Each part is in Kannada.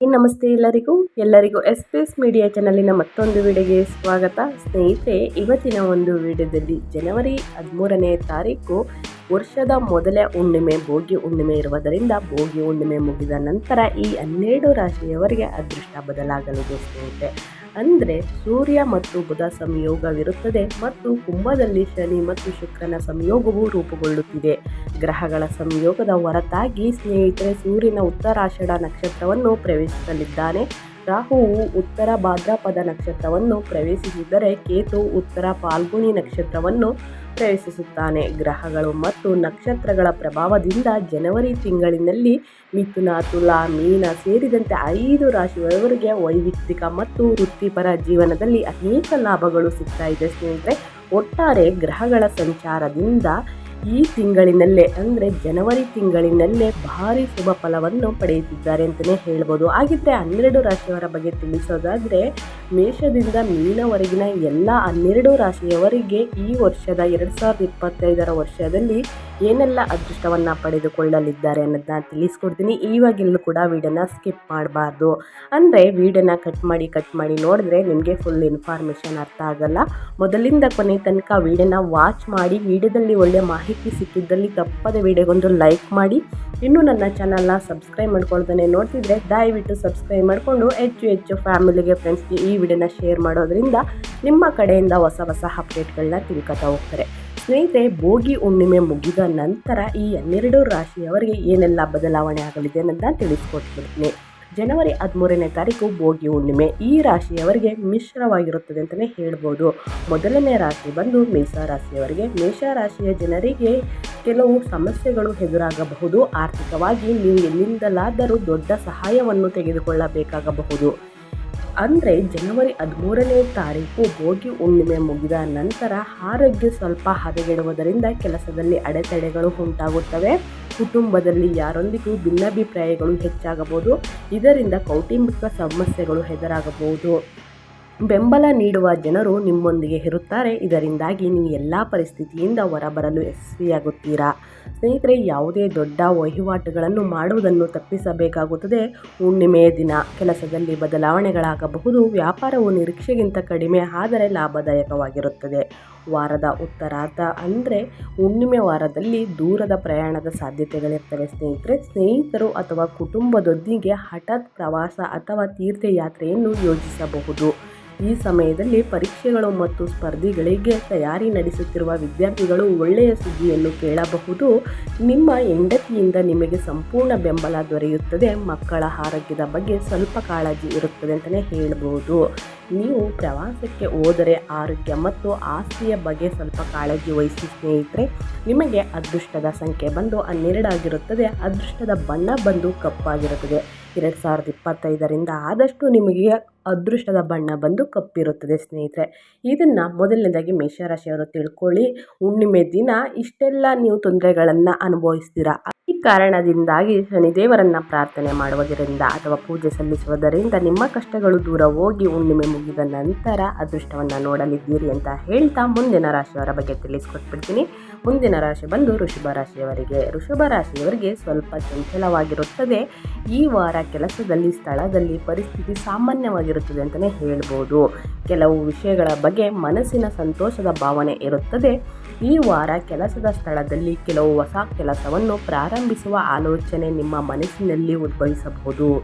ನಮಸ್ತೆ ಎಲ್ಲರಿಗೂ ಎಲ್ಲರಿಗೂ ಎಸ್ ಪಿ ಎಸ್ ಮೀಡಿಯಾ ಚಾನಲಿನ ಮತ್ತೊಂದು ವಿಡಿಯೋಗೆ ಸ್ವಾಗತ. ಸ್ನೇಹಿತರೆ, ಇವತ್ತಿನ ಒಂದು ವಿಡಿಯೋದಲ್ಲಿ ಜನವರಿ ಹದಿಮೂರನೇ ತಾರೀಕು ವರ್ಷದ ಮೊದಲ ಹುಣ್ಣಿಮೆ, ಭೋಗಿ ಹುಣ್ಣಿಮೆ ಇರುವುದರಿಂದ ಭೋಗಿ ಹುಣ್ಣಿಮೆ ಮುಗಿದ ನಂತರ ಈ ಹನ್ನೆರಡು ರಾಶಿಯವರಿಗೆ ಅದೃಷ್ಟ ಬದಲಾಗಲಿದೆ ಸ್ನೇಹಿತರೆ. ಅಂದರೆ ಸೂರ್ಯ ಮತ್ತು ಬುಧ ಸಂಯೋಗವಿರುತ್ತದೆ ಮತ್ತು ಕುಂಭದಲ್ಲಿ ಶನಿ ಮತ್ತು ಶುಕ್ರನ ಸಂಯೋಗವು ರೂಪುಗೊಳ್ಳುತ್ತಿದೆ. ಗ್ರಹಗಳ ಸಂಯೋಗದ ಹೊರತಾಗಿ ಸ್ನೇಹಿತರೆ, ಸೂರ್ಯನ ಉತ್ತರಾಷಾಢ ನಕ್ಷತ್ರವನ್ನು ಪ್ರವೇಶಿಸಲಿದ್ದಾನೆ. ರಾಹುವು ಉತ್ತರ ಭಾದ್ರಪದ ನಕ್ಷತ್ರವನ್ನು ಪ್ರವೇಶಿಸಿದರೆ ಕೇತು ಉತ್ತರ ಫಾಲ್ಗುಣಿ ನಕ್ಷತ್ರವನ್ನು ಪ್ರವೇಶಿಸುತ್ತಾನೆ ಗ್ರಹಗಳು ಮತ್ತು ನಕ್ಷತ್ರಗಳ ಪ್ರಭಾವದಿಂದ ಜನವರಿ ತಿಂಗಳಿನಲ್ಲಿ ಮಿಥುನ, ತುಲಾ, ಮೀನ ಸೇರಿದಂತೆ ಐದು ರಾಶಿಯವರಿಗೆ ವೈಯಕ್ತಿಕ ಮತ್ತು ವೃತ್ತಿಪರ ಜೀವನದಲ್ಲಿ ಅನೇಕ ಲಾಭಗಳು ಸಿಗ್ತಾ ಇದೆ ಸ್ನೇಹಿತರೆ. ಒಟ್ಟಾರೆ ಗ್ರಹಗಳ ಸಂಚಾರದಿಂದ ಈ ತಿಂಗಳಿನಲ್ಲೇ, ಅಂದರೆ ಜನವರಿ ತಿಂಗಳಿನಲ್ಲೇ ಭಾರಿ ಶುಭ ಫಲವನ್ನು ಪಡೆಯುತ್ತಿದ್ದಾರೆ ಅಂತಲೇ ಹೇಳ್ಬೋದು. ಹಾಗಿದ್ದರೆ ಹನ್ನೆರಡು ರಾಶಿಯವರ ಬಗ್ಗೆ ತಿಳಿಸೋದಾದರೆ, ಮೇಷದಿಂದ ಮೀನವರೆಗಿನ ಎಲ್ಲ ಹನ್ನೆರಡು ರಾಶಿಯವರಿಗೆ ಈ ವರ್ಷದ ಎರಡು ಸಾವಿರದ ಇಪ್ಪತ್ತೈದರ ವರ್ಷದಲ್ಲಿ ಏನೆಲ್ಲ ಅದೃಷ್ಟವನ್ನು ಪಡೆದುಕೊಳ್ಳಲಿದ್ದಾರೆ ಅನ್ನೋದನ್ನ ತಿಳಿಸ್ಕೊಡ್ತೀನಿ. ಇವಾಗಿಲ್ಲೂ ಕೂಡ ವೀಡಿಯೋನ ಸ್ಕಿಪ್ ಮಾಡಬಾರ್ದು. ಅಂದರೆ ವೀಡಿಯೋನ ಕಟ್ ಮಾಡಿ ಕಟ್ ಮಾಡಿ ನೋಡಿದ್ರೆ ನಿಮಗೆ ಫುಲ್ ಇನ್ಫಾರ್ಮೇಷನ್ ಅರ್ಥ ಆಗಲ್ಲ. ಮೊದಲಿಂದ ಕೊನೆ ತನಕ ವೀಡಿಯೋನ ವಾಚ್ ಮಾಡಿ, ವೀಡಿಯೋದಲ್ಲಿ ಒಳ್ಳೆಯ ಮಾಹಿತಿ ಸಿಕ್ಕಿದ್ದಲ್ಲಿ ತಪ್ಪದ ವೀಡಿಯೋಗೊಂದು ಲೈಕ್ ಮಾಡಿ. ಇನ್ನೂ ನನ್ನ ಚಾನಲ್ನ ಸಬ್ಸ್ಕ್ರೈಬ್ ಮಾಡ್ಕೊಳ್ತಾನೆ ನೋಡ್ತಿದ್ರೆ ದಯವಿಟ್ಟು ಸಬ್ಸ್ಕ್ರೈಬ್ ಮಾಡಿಕೊಂಡು ಹೆಚ್ಚು ಹೆಚ್ಚು ಫ್ಯಾಮಿಲಿಗೆ ಫ್ರೆಂಡ್ಸ್ಗೆ ಈ ವಿಡಿಯೋನ ಶೇರ್ ಮಾಡೋದ್ರಿಂದ ನಿಮ್ಮ ಕಡೆಯಿಂದ ಹೊಸ ಹೊಸ ಅಪ್ಡೇಟ್ಗಳನ್ನ ತಿಳ್ಕೊತಾ ಹೋಗ್ತಾರೆ. ಸ್ನೇಹಿತರೆ, ಭೋಗಿ ಹುಣ್ಣಿಮೆ ಮುಗಿದ ನಂತರ ಈ ಹನ್ನೆರಡು ರಾಶಿಯವರಿಗೆ ಏನೆಲ್ಲ ಬದಲಾವಣೆ ಆಗಲಿದೆ ಅಂತ ತಿಳಿಸ್ಕೊಟ್ಬಿಡ್ತೀನಿ. ಜನವರಿ ಹದಿಮೂರನೇ ತಾರೀಕು ಭೋಗಿ ಹುಣ್ಣಿಮೆ. ಈ ರಾಶಿಯವರಿಗೆ ಮಿಶ್ರವಾಗಿರುತ್ತದೆ ಅಂತಲೇ ಹೇಳ್ಬೋದು. ಮೊದಲನೇ ರಾಶಿ ಬಂದು ಮೇಷ ರಾಶಿಯವರಿಗೆ. ಮೇಷ ರಾಶಿಯ ಜನರಿಗೆ ಕೆಲವು ಸಮಸ್ಯೆಗಳು ಎದುರಾಗಬಹುದು. ಆರ್ಥಿಕವಾಗಿ ನೀವು ಎಲ್ಲಿಂದಲಾದರೂ ದೊಡ್ಡ ಸಹಾಯವನ್ನು ತೆಗೆದುಕೊಳ್ಳಬೇಕಾಗಬಹುದು. ಅಂದರೆ ಜನವರಿ ಹದಿಮೂರನೇ ತಾರೀಕು ಭೋಗಿ ಹುಣ್ಣಿಮೆ ಮುಗಿದ ನಂತರ ಆರೋಗ್ಯ ಸ್ವಲ್ಪ ಹದಗೆಡುವುದರಿಂದ ಕೆಲಸದಲ್ಲಿ ಅಡೆತಡೆಗಳು ಉಂಟಾಗುತ್ತವೆ. ಕುಟುಂಬದಲ್ಲಿ ಯಾರೊಂದಿಗೂ ಭಿನ್ನಾಭಿಪ್ರಾಯಗಳು ಹೆಚ್ಚಾಗಬಹುದು. ಇದರಿಂದ ಕೌಟುಂಬಿಕ ಸಮಸ್ಯೆಗಳು ಎದುರಾಗಬಹುದು. ಬೆಂಬಲ ನೀಡುವ ಜನರು ನಿಮ್ಮೊಂದಿಗೆ ಇರುತ್ತಾರೆ. ಇದರಿಂದಾಗಿ ನೀವು ಎಲ್ಲ ಪರಿಸ್ಥಿತಿಯಿಂದ ಹೊರಬರಲು ಯಶಸ್ವಿಯಾಗುತ್ತೀರಾ. ಸ್ನೇಹಿತರೆ, ಯಾವುದೇ ದೊಡ್ಡ ವಹಿವಾಟುಗಳನ್ನು ಮಾಡುವುದನ್ನು ತಪ್ಪಿಸಬೇಕಾಗುತ್ತದೆ. ಹುಣ್ಣಿಮೆಯ ದಿನ ಕೆಲಸದಲ್ಲಿ ಬದಲಾವಣೆಗಳಾಗಬಹುದು. ವ್ಯಾಪಾರವು ನಿರೀಕ್ಷೆಗಿಂತ ಕಡಿಮೆ, ಆದರೆ ಲಾಭದಾಯಕವಾಗಿರುತ್ತದೆ. ವಾರದ ಉತ್ತರಾರ್ಧ ಅಂದರೆ ಹುಣ್ಣಿಮೆ ವಾರದಲ್ಲಿ ದೂರದ ಪ್ರಯಾಣದ ಸಾಧ್ಯತೆಗಳಿರ್ತವೆ. ಸ್ನೇಹಿತರೆ, ಸ್ನೇಹಿತರು ಅಥವಾ ಕುಟುಂಬದೊಂದಿಗೆ ಹಠಾತ್ ಪ್ರವಾಸ ಅಥವಾ ತೀರ್ಥಯಾತ್ರೆಯನ್ನು ಯೋಜಿಸಬಹುದು. ಈ ಸಮಯದಲ್ಲಿ ಪರೀಕ್ಷೆಗಳು ಮತ್ತು ಸ್ಪರ್ಧೆಗಳಿಗೆ ತಯಾರಿ ನಡೆಸುತ್ತಿರುವ ವಿದ್ಯಾರ್ಥಿಗಳು ಒಳ್ಳೆಯ ಸುದ್ದಿಯನ್ನು ಕೇಳಬಹುದು. ನಿಮ್ಮ ಹೆಂಡತಿಯಿಂದ ನಿಮಗೆ ಸಂಪೂರ್ಣ ಬೆಂಬಲ ದೊರೆಯುತ್ತದೆ. ಮಕ್ಕಳ ಆರೋಗ್ಯದ ಬಗ್ಗೆ ಸ್ವಲ್ಪ ಕಾಳಜಿ ಇರುತ್ತದೆ ಅಂತಲೇ ಹೇಳಬಹುದು ನೀವು ಪ್ರವಾಸಕ್ಕೆ ಹೋದರೆ ಆರೋಗ್ಯ ಮತ್ತು ಆಸ್ತಿಯ ಬಗ್ಗೆ ಸ್ವಲ್ಪ ಕಾಳಜಿ ವಹಿಸಿ ಸ್ನೇಹಿತರೆ. ನಿಮಗೆ ಅದೃಷ್ಟದ ಸಂಖ್ಯೆ ಬಂದು ಹನ್ನೆರಡಾಗಿರುತ್ತದೆ ಅದೃಷ್ಟದ ಬಣ್ಣ ಬಂದು ಕಪ್ಪಾಗಿರುತ್ತದೆ ಎರಡು ಸಾವಿರದ ಇಪ್ಪತ್ತೈದರಿಂದ ಆದಷ್ಟು ನಿಮಗೆ ಅದೃಷ್ಟದ ಬಣ್ಣ ಬಂದು ಕಪ್ಪಿರುತ್ತದೆ ಸ್ನೇಹಿತರೆ. ಇದನ್ನು ಮೊದಲನೇದಾಗಿ ಮೇಷರಾಶಿಯವರು ತಿಳ್ಕೊಳ್ಳಿ. ಹುಣ್ಣಿಮೆ ದಿನ ಇಷ್ಟೆಲ್ಲ ನೀವು ತೊಂದರೆಗಳನ್ನು ಅನುಭವಿಸ್ತೀರಾ? ಈ ಕಾರಣದಿಂದಾಗಿ ಶನಿದೇವರನ್ನು ಪ್ರಾರ್ಥನೆ ಮಾಡುವುದರಿಂದ ಅಥವಾ ಪೂಜೆ ಸಲ್ಲಿಸುವುದರಿಂದ ನಿಮ್ಮ ಕಷ್ಟಗಳು ದೂರ ಹೋಗಿ ಹುಣ್ಣಿಮೆ ಮುಗಿದ ನಂತರ ಅದೃಷ್ಟವನ್ನು ನೋಡಲಿದ್ದೀರಿ ಅಂತ ಹೇಳ್ತಾ ಮುಂದಿನ ರಾಶಿಯವರ ಬಗ್ಗೆ ತಿಳಿಸ್ಕೊಟ್ಬಿಡ್ತೀನಿ. ಮುಂದಿನ ರಾಶಿ ಬಂದು ಋಷಭ ರಾಶಿಯವರಿಗೆ. ಋಷಭ ರಾಶಿಯವರಿಗೆ ಸ್ವಲ್ಪ ಚಂಚಲವಾಗಿರುತ್ತದೆ. ಈ ವಾರ ಕೆಲಸದಲ್ಲಿ, ಸ್ಥಳದಲ್ಲಿ ಪರಿಸ್ಥಿತಿ ಸಾಮಾನ್ಯವಾಗಿರುತ್ತದೆ. ಅಂತಲೇ ಹೇಳ್ಬೋದು. ಕೆಲವು ವಿಷಯಗಳ ಬಗ್ಗೆ ಮನಸ್ಸಿನ ಸಂತೋಷದ ಭಾವನೆ ಇರುತ್ತದೆ. ಈ ವಾರ ಕೆಲಸದ ಸ್ಥಳದಲ್ಲಿ ಕೆಲವು ಹೊಸ ಕೆಲಸವನ್ನು ಪ್ರಾರಂಭಿಸುವ ಆಲೋಚನೆ ನಿಮ್ಮ ಮನಸ್ಸಿನಲ್ಲಿ ಉದ್ಭವಿಸಬಹುದು.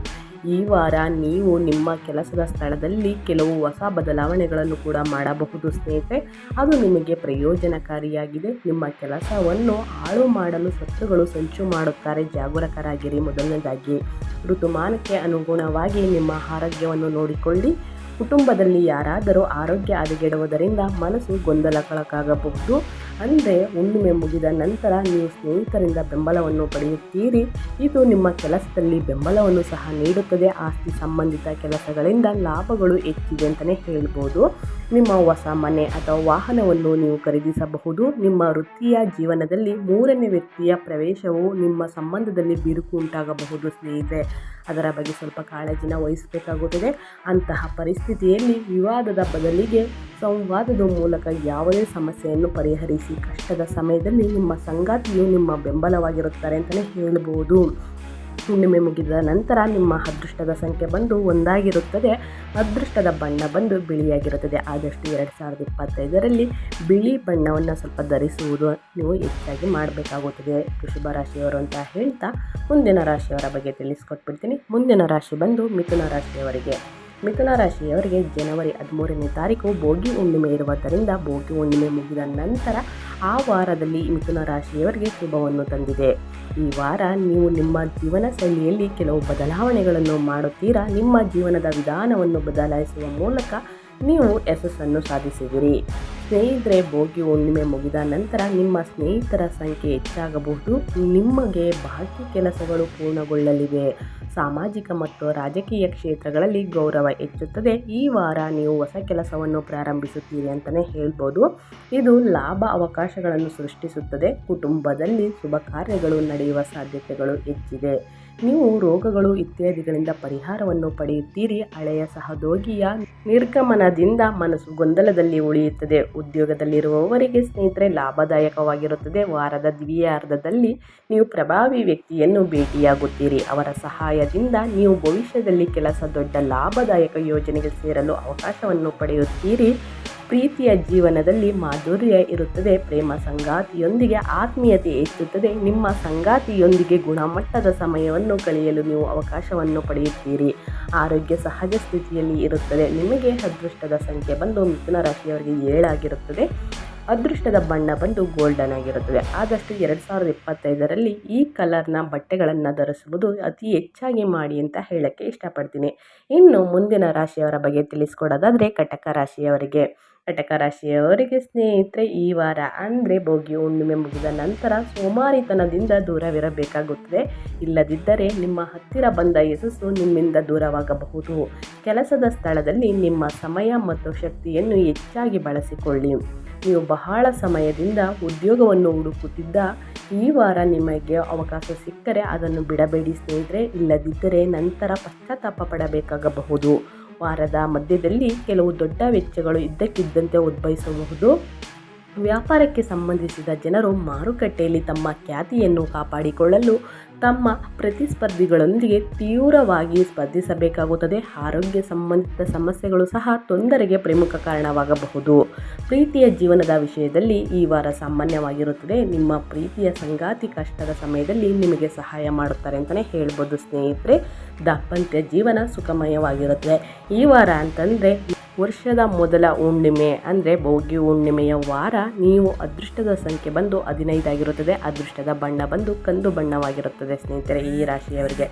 ಈ ವಾರ ನೀವು ನಿಮ್ಮ ಕೆಲಸದ ಸ್ಥಳದಲ್ಲಿ ಕೆಲವು ಹೊಸ ಬದಲಾವಣೆಗಳನ್ನು ಕೂಡ ಮಾಡಬಹುದು, ಸ್ನೇಹಿತರೆ. ಅದು ನಿಮಗೆ ಪ್ರಯೋಜನಕಾರಿಯಾಗಿದೆ. ನಿಮ್ಮ ಕೆಲಸವನ್ನು ಹಾಳು ಮಾಡಲು ಸತ್ತುಗಳು ಸಂಚು ಮಾಡುತ್ತಾರೆ. ಜಾಗರೂಕರಾಗಿರಿ. ಮೊದಲನೇದಾಗಿ, ಋತುಮಾನಕ್ಕೆ ಅನುಗುಣವಾಗಿ ನಿಮ್ಮ ಆರೋಗ್ಯವನ್ನು ನೋಡಿಕೊಳ್ಳಿ. ಕುಟುಂಬದಲ್ಲಿ ಯಾರಾದರೂ ಆರೋಗ್ಯ ಹದಗೆಡುವುದರಿಂದ ಮನಸ್ಸು ಗೊಂದಲಕ್ಕೊಳಗಾಗಬಹುದು. ಅಂದರೆ ಹುಣ್ಣಿಮೆ ಮುಗಿದ ನಂತರ ನೀವು ಸ್ನೇಹಿತರಿಂದ ಬೆಂಬಲವನ್ನು ಪಡೆಯುತ್ತೀರಿ. ಇದು ನಿಮ್ಮ ಕೆಲಸದಲ್ಲಿ ಬೆಂಬಲವನ್ನು ಸಹ ನೀಡುತ್ತದೆ. ಆಸ್ತಿ ಸಂಬಂಧಿತ ಕೆಲಸಗಳಿಂದ ಲಾಭಗಳು ಹೆಚ್ಚಿದೆ ಅಂತಲೇ ಹೇಳ್ಬೋದು. ನಿಮ್ಮ ಹೊಸ ಮನೆ ಅಥವಾ ವಾಹನವನ್ನು ನೀವು ಖರೀದಿಸಬಹುದು. ನಿಮ್ಮ ವೃತ್ತಿಯ ಜೀವನದಲ್ಲಿ ಮೂರನೇ ವ್ಯಕ್ತಿಯ ಪ್ರವೇಶವು ನಿಮ್ಮ ಸಂಬಂಧದಲ್ಲಿ ಬಿರುಕು ಉಂಟಾಗಬಹುದು ಸ್ನೇಹಿತರೆ. ಅದರ ಬಗ್ಗೆ ಸ್ವಲ್ಪ ಕಾಳಜಿನ ವಹಿಸಬೇಕಾಗುತ್ತದೆ. ಅಂತಹ ಪರಿಸ್ಥಿತಿಯಲ್ಲಿ ವಿವಾದದ ಬದಲಿಗೆ ಸಂವಾದದ ಮೂಲಕ ಯಾವುದೇ ಸಮಸ್ಯೆಯನ್ನು ಪರಿಹರಿಸಿ ಕಷ್ಟದ ಸಮಯದಲ್ಲಿ ನಿಮ್ಮ ಸಂಗಾತಿಯು ನಿಮ್ಮ ಬೆಂಬಲವಾಗಿರುತ್ತಾರೆ ಅಂತಲೇ ಹೇಳ್ಬೋದು. ಹುಣ್ಣಿಮೆ ಮುಗಿದ ನಂತರ ನಿಮ್ಮ ಅದೃಷ್ಟದ ಸಂಖ್ಯೆ ಬಂದು ಒಂದಾಗಿರುತ್ತದೆ. ಅದೃಷ್ಟದ ಬಣ್ಣ ಬಂದು ಬಿಳಿಯಾಗಿರುತ್ತದೆ. ಆದಷ್ಟು ಎರಡು ಸಾವಿರದ ಇಪ್ಪತ್ತೈದರಲ್ಲಿ ಬಿಳಿ ಬಣ್ಣವನ್ನು ಸ್ವಲ್ಪ ಧರಿಸುವುದು ನೀವು ಹೆಚ್ಚಾಗಿ ಮಾಡಬೇಕಾಗುತ್ತದೆ. ಋಷಭ ರಾಶಿಯವರು ಅಂತ ಹೇಳ್ತಾ ಮುಂದಿನ ರಾಶಿಯವರ ಬಗ್ಗೆ ತಿಳಿಸ್ಕೊಟ್ಬಿಡ್ತೀನಿ. ಮುಂದಿನ ರಾಶಿ ಬಂದು ಮಿಥುನ ರಾಶಿಯವರಿಗೆ. ಮಿಥುನ ರಾಶಿಯವರಿಗೆ ಜನವರಿ ಹದಿಮೂರನೇ ತಾರೀಕು ಭೋಗಿ ಹುಣ್ಣಿಮೆ ಇರುವುದರಿಂದ ಭೋಗಿ ಹುಣ್ಣಿಮೆ ಮುಗಿದ ನಂತರ ಆ ವಾರದಲ್ಲಿ ಮಿಥುನ ರಾಶಿಯವರಿಗೆ ಶುಭವನ್ನು ತಂದಿದೆ. ಈ ವಾರ ನೀವು ನಿಮ್ಮ ಜೀವನ ಶೈಲಿಯಲ್ಲಿ ಕೆಲವು ಬದಲಾವಣೆಗಳನ್ನು ಮಾಡುತ್ತೀರಾ? ನಿಮ್ಮ ಜೀವನದ ವಿಧಾನವನ್ನು ಬದಲಾಯಿಸುವ ಮೂಲಕ ನೀವು ಯಶಸ್ಸನ್ನು ಸಾಧಿಸಿದಿರಿ ಸ್ನೇಹಿತರೆ, ಭೋಗಿ ಹುಣ್ಣಿಮೆ ಮುಗಿದ ನಂತರ ನಿಮ್ಮ ಸ್ನೇಹಿತರ ಸಂಖ್ಯೆ ಹೆಚ್ಚಾಗಬಹುದು. ನಿಮಗೆ ಬಾಕಿ ಕೆಲಸಗಳು ಪೂರ್ಣಗೊಳ್ಳಲಿವೆ. ಸಾಮಾಜಿಕ ಮತ್ತು ರಾಜಕೀಯ ಕ್ಷೇತ್ರಗಳಲ್ಲಿ ಗೌರವ ಹೆಚ್ಚುತ್ತದೆ. ಈ ವಾರ ನೀವು ಹೊಸ ಕೆಲಸವನ್ನು ಪ್ರಾರಂಭಿಸುತ್ತೀರಿ ಅಂತಲೇ ಹೇಳ್ಬೋದು. ಇದು ಲಾಭ ಅವಕಾಶಗಳನ್ನು ಸೃಷ್ಟಿಸುತ್ತದೆ. ಕುಟುಂಬದಲ್ಲಿ ಶುಭ ಕಾರ್ಯಗಳು ನಡೆಯುವ ಸಾಧ್ಯತೆಗಳು ಹೆಚ್ಚಿದೆ. ನೀವು ರೋಗಗಳು ಇತ್ಯಾದಿಗಳಿಂದ ಪರಿಹಾರವನ್ನು ಪಡೆಯುತ್ತೀರಿ. ಹಳೆಯ ಸಹೋದ್ಯೋಗಿಯ ನಿರ್ಗಮನದಿಂದ ಮನಸ್ಸು ಗೊಂದಲದಲ್ಲಿ ಉಳಿಯುತ್ತದೆ. ಉದ್ಯೋಗದಲ್ಲಿರುವವರಿಗೆ ಸ್ನೇಹಿತರೆ, ಲಾಭದಾಯಕವಾಗಿರುತ್ತದೆ. ವಾರದ ದ್ವಿಯಾರ್ಧದಲ್ಲಿ ನೀವು ಪ್ರಭಾವಿ ವ್ಯಕ್ತಿಯನ್ನು ಭೇಟಿಯಾಗುತ್ತೀರಿ. ಅವರ ಸಹಾಯದಿಂದ ನೀವು ಭವಿಷ್ಯದಲ್ಲಿ ಕೆಲಸ ದೊಡ್ಡ ಲಾಭದಾಯಕ ಯೋಜನೆಗೆ ಸೇರಲು ಅವಕಾಶವನ್ನು ಪಡೆಯುತ್ತೀರಿ. ಪ್ರೀತಿಯ ಜೀವನದಲ್ಲಿ ಮಾಧುರ್ಯ ಇರುತ್ತದೆ, ಪ್ರೇಮ ಸಂಗಾತಿಯೊಂದಿಗೆ ಆತ್ಮೀಯತೆ ಹೆಚ್ಚುತ್ತದೆ. ನಿಮ್ಮ ಸಂಗಾತಿಯೊಂದಿಗೆ ಗುಣಮಟ್ಟದ ಸಮಯವನ್ನು ಕಳೆಯಲು ನೀವು ಅವಕಾಶವನ್ನು ಪಡೆಯುತ್ತೀರಿ. ಆರೋಗ್ಯ ಸಹಜ ಸ್ಥಿತಿಯಲ್ಲಿ ಇರುತ್ತದೆ. ನಿಮಗೆ ಅದೃಷ್ಟದ ಸಂಖ್ಯೆ ಬಂದು ಮಿಥುನ ರಾಶಿಯವರಿಗೆ ಏಳಾಗಿರುತ್ತದೆ ಅದೃಷ್ಟದ ಬಣ್ಣ ಬಂದು ಗೋಲ್ಡನ್ ಆಗಿರುತ್ತದೆ. ಆದಷ್ಟು ಎರಡು ಸಾವಿರದ ಇಪ್ಪತ್ತೈದರಲ್ಲಿ ಈ ಕಲರ್ನ ಬಟ್ಟೆಗಳನ್ನು ಧರಿಸುವುದು ಅತಿ ಹೆಚ್ಚಾಗಿ ಮಾಡಿ ಅಂತ ಹೇಳೋಕ್ಕೆ ಇಷ್ಟಪಡ್ತೀನಿ. ಇನ್ನು ಮುಂದಿನ ರಾಶಿಯವರ ಬಗ್ಗೆ ತಿಳಿಸ್ಕೊಡೋದಾದರೆ ಕಟಕ ರಾಶಿಯವರಿಗೆ. ಕಟಕ ರಾಶಿಯವರಿಗೆ ಸ್ನೇಹಿತರೆ, ಈ ವಾರ ಅಂದರೆ ಭೋಗಿ ಹುಣ್ಣಿಮೆ ಮುಗಿದ ನಂತರ ಸೋಮಾರಿತನದಿಂದ ದೂರವಿರಬೇಕಾಗುತ್ತದೆ. ಇಲ್ಲದಿದ್ದರೆ ನಿಮ್ಮ ಹತ್ತಿರ ಬಂದ ಯಶಸ್ಸು ನಿಮ್ಮಿಂದ ದೂರವಾಗಬಹುದು. ಕೆಲಸದ ಸ್ಥಳದಲ್ಲಿ ನಿಮ್ಮ ಸಮಯ ಮತ್ತು ಶಕ್ತಿಯನ್ನು ಹೆಚ್ಚಾಗಿ ಬಳಸಿಕೊಳ್ಳಿ. ನೀವು ಬಹಳ ಸಮಯದಿಂದ ಉದ್ಯೋಗವನ್ನು ಹುಡುಕುತ್ತಿದ್ದ ಈ ವಾರ ನಿಮಗೆ ಅವಕಾಶ ಸಿಕ್ಕರೆ ಅದನ್ನು ಬಿಡಬೇಡಿ ಸ್ನೇಹಿತರೆ. ಇಲ್ಲದಿದ್ದರೆ ನಂತರ ಪಶ್ಚಾತ್ತಾಪ ಪಡಬೇಕಾಗಬಹುದು. ವಾರದ ಮಧ್ಯದಲ್ಲಿ ಕೆಲವು ದೊಡ್ಡ ವೆಚ್ಚಗಳು ಇದ್ದಕ್ಕಿದ್ದಂತೆ ಉದ್ಭವಿಸಬಹುದು. ವ್ಯಾಪಾರಕ್ಕೆ ಸಂಬಂಧಿಸಿದ ಜನರು ಮಾರುಕಟ್ಟೆಯಲ್ಲಿ ತಮ್ಮ ಖ್ಯಾತಿಯನ್ನು ಕಾಪಾಡಿಕೊಳ್ಳಲು ತಮ್ಮ ಪ್ರತಿಸ್ಪರ್ಧಿಗಳೊಂದಿಗೆ ತೀವ್ರವಾಗಿ ಸ್ಪರ್ಧಿಸಬೇಕಾಗುತ್ತದೆ. ಆರೋಗ್ಯ ಸಂಬಂಧಿತ ಸಮಸ್ಯೆಗಳು ಸಹ ತೊಂದರೆಗೆ ಪ್ರಮುಖ ಕಾರಣವಾಗಬಹುದು. ಪ್ರೀತಿಯ ಜೀವನದ ವಿಷಯದಲ್ಲಿ ಈ ವಾರ ಸಾಮಾನ್ಯವಾಗಿರುತ್ತದೆ. ನಿಮ್ಮ ಪ್ರೀತಿಯ ಸಂಗಾತಿ ಕಷ್ಟದ ಸಮಯದಲ್ಲಿ ನಿಮಗೆ ಸಹಾಯ ಮಾಡುತ್ತಾರೆ ಅಂತಲೇ ಹೇಳ್ಬೋದು ಸ್ನೇಹಿತರೆ. ದಾಂಪತ್ಯ ಜೀವನ ಸುಖಮಯವಾಗಿರುತ್ತದೆ. ಈ ವಾರ ಅಂತಂದರೆ ವರ್ಷದ ಮೊದಲ ಹುಣ್ಣಿಮೆ ಅಂದರೆ ಭೋಗಿ ಹುಣ್ಣಿಮೆಯ ವಾರ. ನೀವು ಅದೃಷ್ಟದ ಸಂಖ್ಯೆ ಬಂದು ಹದಿನೈದಾಗಿರುತ್ತದೆ ಅದೃಷ್ಟದ ಬಣ್ಣ ಬಂದು ಕಂದು ಬಣ್ಣವಾಗಿರುತ್ತದೆ ಸ್ನೇಹಿತರೆ ಈ ರಾಶಿಯವರಿಗೆ.